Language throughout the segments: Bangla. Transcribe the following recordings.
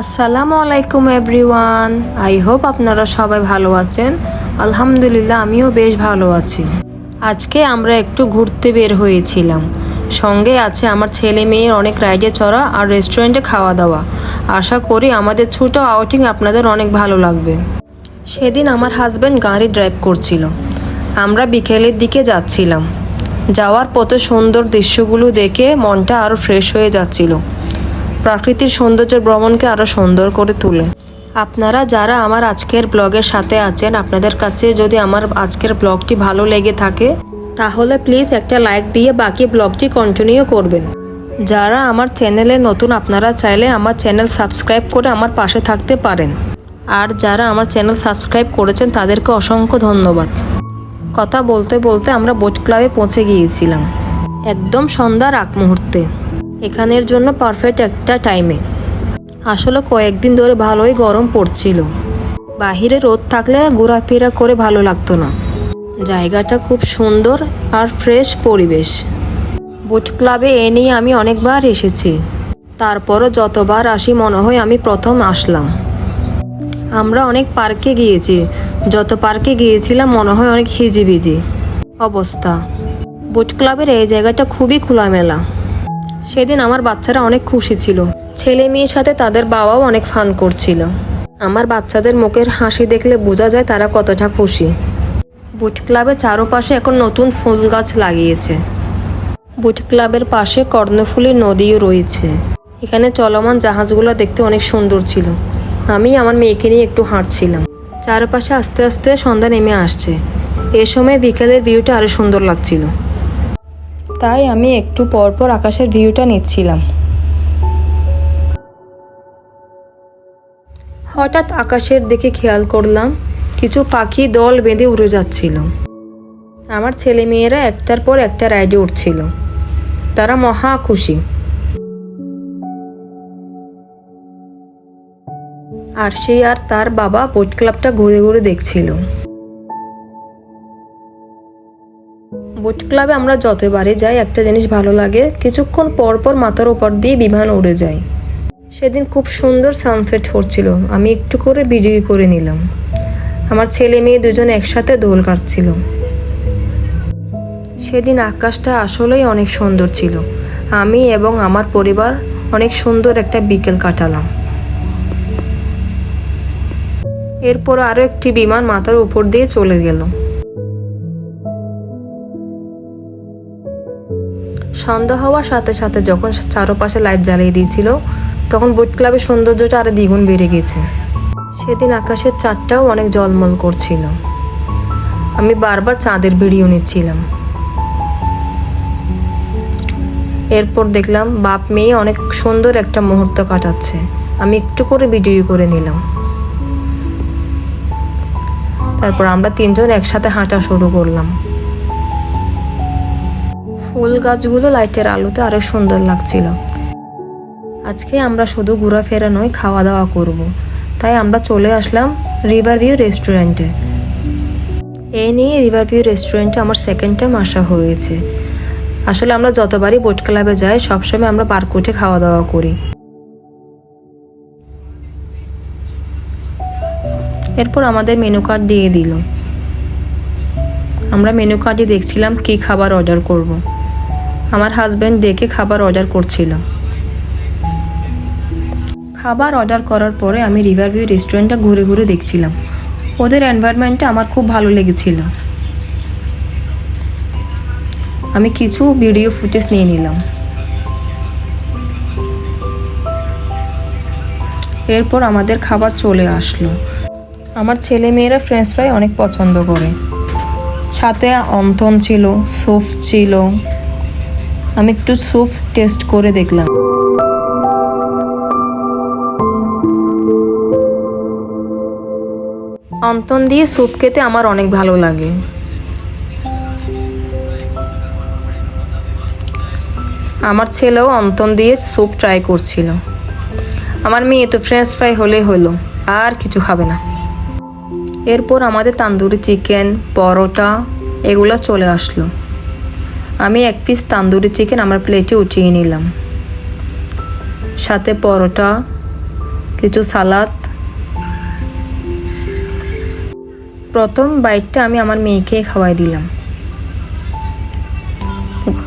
আসসালামু আলাইকুম এভরিওয়ান। আই হোপ আপনারা সবাই ভালো আছেন। আলহামদুলিল্লাহ, আমিও বেশ ভালো আছি। আজকে আমরা একটু ঘুরতে বের হয়েছিলাম। সঙ্গে আছে আমার ছেলে মেয়ের অনেক রাইডে চড়া আর রেস্টুরেন্টে খাওয়া দাওয়া। আশা করি আমাদের ছোট আউটিং আপনাদের অনেক ভালো লাগবে। সেদিন আমার হাজব্যান্ড গাড়ি ড্রাইভ করছিল। আমরা বিকেলের দিকে যাচ্ছিলাম। যাওয়ার পথে সুন্দর দৃশ্যগুলো দেখে মনটা আরও ফ্রেশ হয়ে যাচ্ছিল। প্রাকৃতিক সৌন্দর্য ভ্রমণকে আরও সুন্দর করে তোলে। আপনারা যারা আমার আজকের ব্লগের সাথে আছেন, আপনাদের কাছে যদি আমার আজকের ব্লগটি ভালো লেগে থাকে, তাহলে প্লিজ একটা লাইক দিয়ে বাকি ব্লগটি কন্টিনিউ করবেন। যারা আমার চ্যানেলে নতুন, আপনারা চাইলে আমার চ্যানেল সাবস্ক্রাইব করে আমার পাশে থাকতে পারেন। আর যারা আমার চ্যানেল সাবস্ক্রাইব করেছেন, তাদেরকে অসংখ্য ধন্যবাদ। কথা বলতে বলতে আমরা বোট ক্লাবে পৌঁছে গিয়েছিলাম। একদম সন্ধ্যার আগ মুহূর্তে। এখানের জন্য পারফেক্ট একটা টাইমে আসলে কয়েকদিন ধরে ভালোই গরম পড়ছিল। বাহিরে রোদ থাকলে ঘোরাফেরা করে ভালো লাগতো না। জায়গাটা খুব সুন্দর আর ফ্রেশ পরিবেশ। বোট ক্লাবে এ নিয়ে আমি অনেকবার এসেছি। তারপরও যতবার আসি মনে হয় আমি প্রথম আসলাম। আমরা অনেক পার্কে গিয়েছি। যত পার্কে গিয়েছিলাম মনে হয় অনেক হিজিবিজি অবস্থা। বোট ক্লাবের এই জায়গাটা খুবই খোলামেলা। সেদিন আমার বাচ্চারা অনেক খুশি ছিল। ছেলে মেয়ের সাথে তাদের বাবাও অনেক ফান করছিল। আমার বাচ্চাদের মুখের হাসি দেখলে বোঝা যায় তারা কতটা খুশি। বুট ক্লাবের চারপাশে এখন নতুন ফুল গাছ লাগিয়েছে। বুট ক্লাবের পাশে কর্ণফুলী নদীও রয়েছে। এখানে চলমান জাহাজগুলো দেখতে অনেক সুন্দর ছিল। আমি আমার মেয়েকে নিয়ে একটু হাঁটছিলাম। চারপাশে আস্তে আস্তে সন্ধ্যা নেমে আসছে। এ সময় বিকেলের ভিউটা আরও সুন্দর লাগছিল। তাই আমি একটু পরপর আকাশের ভিউটা নিচ্ছিলাম। হঠাৎ আকাশের দিকে খেয়াল করলাম, কিছু পাখি দল বেঁধে উড়ে যাচ্ছিল। আমার ছেলে মেয়েরা একটার পর একটা রাইডে উঠছিল। তারা মহা খুশি। আর সে আর তার বাবা বোট ক্লাবটা ঘুরে ঘুরে দেখছিল। বোট ক্লাবে আমরা যতবারে যাই, একটা জিনিস ভালো লাগে, কিছুক্ষণ পর পর মাথার ওপর দিয়ে বিমান উড়ে যায়। সেদিন খুব সুন্দর সানসেট হচ্ছিল, আমি একটু করে ভিডিও করে নিলাম। আমার ছেলে মেয়ে দুজন একসাথে দোল কাটছিল। সেদিন আকাশটা আসলেই অনেক সুন্দর ছিল। আমি এবং আমার পরিবার অনেক সুন্দর একটা বিকেল কাটালাম। এরপর আরও একটি বিমান মাথার উপর দিয়ে চলে গেল। সন্ধ্যা হওয়ার সাথে সাথে যখন চারপাশে লাইট জ্বালিয়ে দিয়েছিল, তখন বুট ক্লাবের সৌন্দর্যটা আরও দ্বিগুণ বেড়ে গেছে। সেদিন আকাশের চাঁদটাও অনেক জলমল করছিল। আমি বারবার চাঁদের ভিডিও নিচ্ছিলাম। এরপর দেখলাম, বাপ মেয়ে অনেক সুন্দর একটা মুহূর্ত কাটাচ্ছে। আমি একটু করে ভিডিও করে নিলাম। তারপর আমরা তিনজন একসাথে হাঁটা শুরু করলাম। ফুল গাছগুলো লাইটের আলোতে আরও সুন্দর লাগছিল। আজকে আমরা শুধু ঘোরাফেরা নয় খাওয়া দাওয়া করব। তাই আমরা চলে আসলাম রিভার ভিউ রেস্টুরেন্টে এই নিয়ে রিভার ভিউ রেস্টুরেন্টে আমার সেকেন্ড টাইম আসা হয়েছে। আসলে আমরা যতবারই বোট ক্লাবে যাই, সবসময় আমরা পার্ক উঠে খাওয়া দাওয়া করি। এরপর আমাদের মেনু কার্ড দিয়ে দিল। আমরা মেনু কার্ডে দেখছিলাম কি খাবার অর্ডার করব। আমার হাজব্যান্ড দেখে খাবার অর্ডার করছিল। খাবার অর্ডার করার পরে আমি রিভার ভিউ রেস্টুরেন্টটা ঘুরে ঘুরে দেখছিলাম। ওদের এনভায়রনমেন্টটা আমার খুব ভালো লেগেছিল। আমি কিছু ভিডিও ফুটেজ নিয়ে নিলাম। এরপর আমাদের খাবার চলে আসলো। আমার ছেলে মেয়েরা ফ্রেঞ্চ ফ্রাই অনেক পছন্দ করে। সাথে অন্তন ছিল স্যুপ ছিল। আমি একটু স্যুপ টেস্ট করে দেখলাম। অন্তন দিয়ে স্যুপ খেতে আমার অনেক ভালো লাগে। আমার ছেলেও অন্তন দিয়ে স্যুপ ট্রাই করছিল। আমার মেয়ে তো ফ্রেঞ্চ ফ্রাই হলেই হলো, আর কিছু খাবে না। এরপর আমাদের তান্দুরি চিকেন পরোটা, এগুলো চলে আসলো। আমি এক পিস তান্দুরি চিকেন আমার প্লেটে উঠিয়ে নিলাম। সাথে পরোটা, কিছু সালাদ। প্রথম বাইটটা আমি আমার মেয়েকে খাওয়াই দিলাম।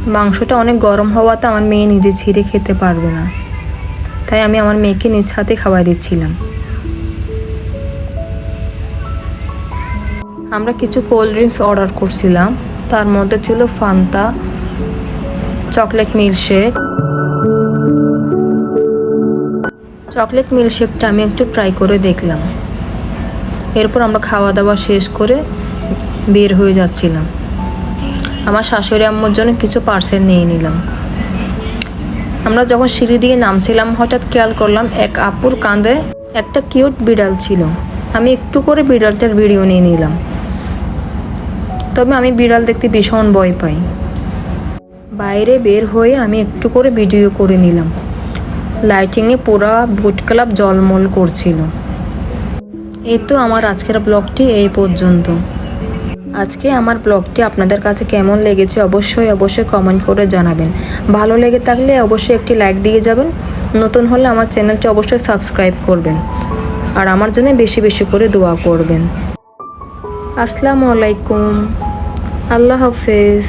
মাংসটা অনেক গরম হওয়াতে আমার মেয়ে নিজে ছিঁড়ে খেতে পারবে না। তাই আমি আমার মেয়েকে নিজ হাতে খাওয়াই দিচ্ছিলাম। আমরা কিছু কোল্ড ড্রিঙ্কস অর্ডার করছিলাম। তার মধ্যে ছিল ফান্তা, চকলেট মিল্কশেক। চকলেট মিল্কশেকটা আমি একটু ট্রাই করে দেখলাম। এরপর আমরা খাওয়া দাওয়া শেষ করে বের হয়ে যাচ্ছিলাম। আমার শাশুড়ি আম্মুর জন্য কিছু পার্সেল নিয়ে নিলাম। আমরা যখন সিঁড়ি দিয়ে নামছিলাম, হঠাৎ খেয়াল করলাম এক আপুর কাঁধে একটা কিউট বিড়াল ছিল। আমি একটু করে বিড়ালটার ভিডিও নিয়ে নিলাম। তবে আমি বিড়াল দেখতে ভীষণ ভয় পাই। বাইরে বের হয়ে আমি একটু করে ভিডিও করে নিলাম। লাইটিংয়ে পুরা বুট ক্লাব জলমল করছিল। এই তো আমার আজকের ব্লগটি এই পর্যন্ত। আজকে আমার ব্লগটি আপনাদের কাছে কেমন লেগেছে অবশ্যই অবশ্যই কমেন্ট করে জানাবেন। ভালো লেগে থাকলে অবশ্যই একটি লাইক দিয়ে যাবেন। নতুন হলে আমার চ্যানেলটি অবশ্যই সাবস্ক্রাইব করবেন। আর আমার জন্য বেশি বেশি করে দোয়া করবেন। আসসালামু আলাইকুম। আল্লাহ হাফেজ।